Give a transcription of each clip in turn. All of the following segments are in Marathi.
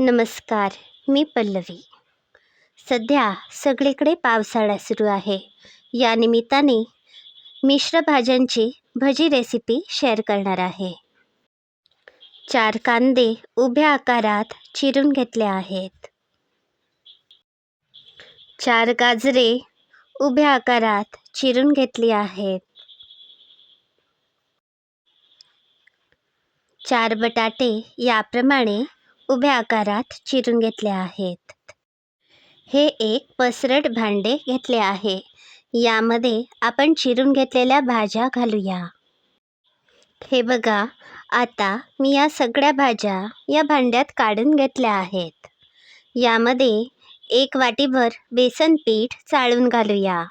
नमस्कार मी पल्लवी. सध्या सगळीकडे पावसाळा सुरू आहे. या निमित्ताने मिश्र भाज्यांची भजी रेसिपी शेअर करणार आहे. चार कांदे उभ्या आकारात चिरून घेतले आहेत. चार गाजरे उभ्या आकारात चिरून घेतली आहेत. चार बटाटे याप्रमाणे उभ्या आकारात चिरून घेतले आहेत. हे एक पसरट भांडे घेतले आहे. यामध्ये आपण चिरून घेतलेल्या भाज्या घालूया. हे बघा आता मी या सगळ्या भाज्या या भांड्यात काढून घेतल्या आहेत. यामध्ये एक वाटीभर बेसन पीठ चाळून घालूया.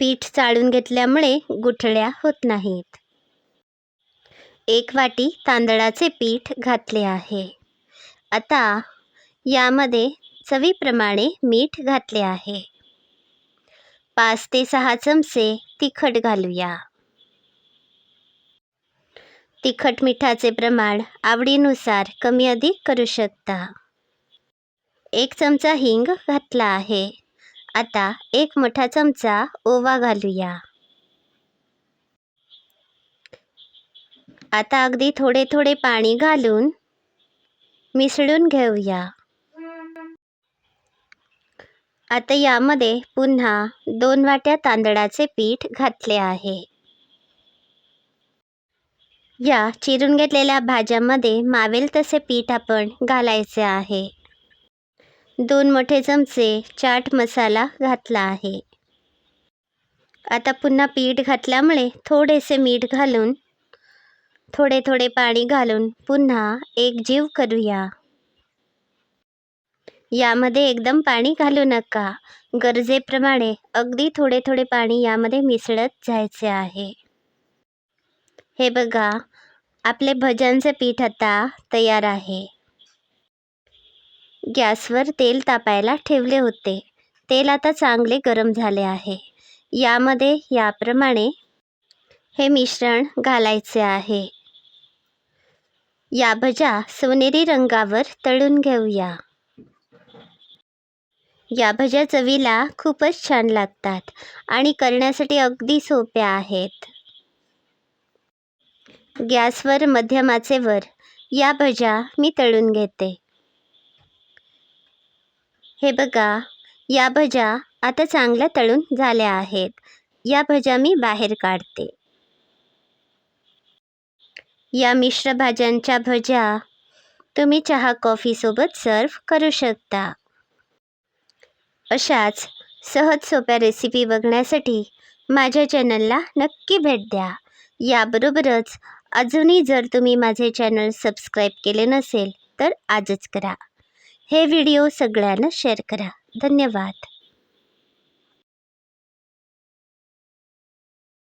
पीठ चाळून घेतल्यामुळे गुठळ्या होत नाहीत. एक वाटी तांदळाचे पीठ घातले आहे. आता यामध्ये चवीप्रमाणे मीठ घातले आहे. पाच ते सहा चमचे तिखट घालूया. तिखट मिठाचे प्रमाण आवडीनुसार कमी अधिक करू शकता. एक चमचा हिंग घातला आहे. आता एक मोठा चमचा ओवा घालूया. आता अगदी थोडे थोडे पाणी घालून मिसळून घेऊया. आता यामध्ये पुन्हा दोन वाट्या तांदळाचे पीठ घातले आहे. या चिरून घेतलेल्या भाज्यामध्ये मावेल तसे पीठ आपण घालायचे आहे. दोन मोठे चमचे चाट मसाला घातला आहे. आता पुन्हा पीठ घातल्यामुळे थोडेसे मीठ घालून थोडे थोडे पाणी घालून पुन्हा एक जीव करूया. यामध्ये एकदम पाणी घालू नका. गरजेप्रमाणे अगदी थोडे थोडे पाणी यामध्ये मिसळत जायचे आहे. हे बघा आपले भजनचं पीठ आता तयार आहे. गॅसवर तेल तापायला ठेवले होते. तेल आता चांगले गरम झाले आहे. यामध्ये याप्रमाणे हे मिश्रण घालायचे आहे. या भज्या सोनेरी रंगावर तळून घेऊया. या भज्या चवीला खूपच छान लागतात आणि करण्यासाठी अगदी सोप्या आहेत. गॅसवर मध्यमाचे वर या भज्या मी तळून घेते. हे बघा या भज्या आता चांगल्या तळून झाल्या आहेत. या भज्या मी बाहेर काढते. या मिश्र भाज्यांच्या भज्या. तुम्ही चहा कॉफीसोबत सर्व करू शकता. अशाच सहज सोप्या रेसिपी बघण्यासाठी माझ्या चॅनलला नक्की भेट द्या. याबरोबरच अजूनही जर तुम्ही माझे चॅनल सबस्क्राईब केले नसेल तर आजच करा. हे व्हिडिओ सगळ्यांना शेअर करा. धन्यवाद.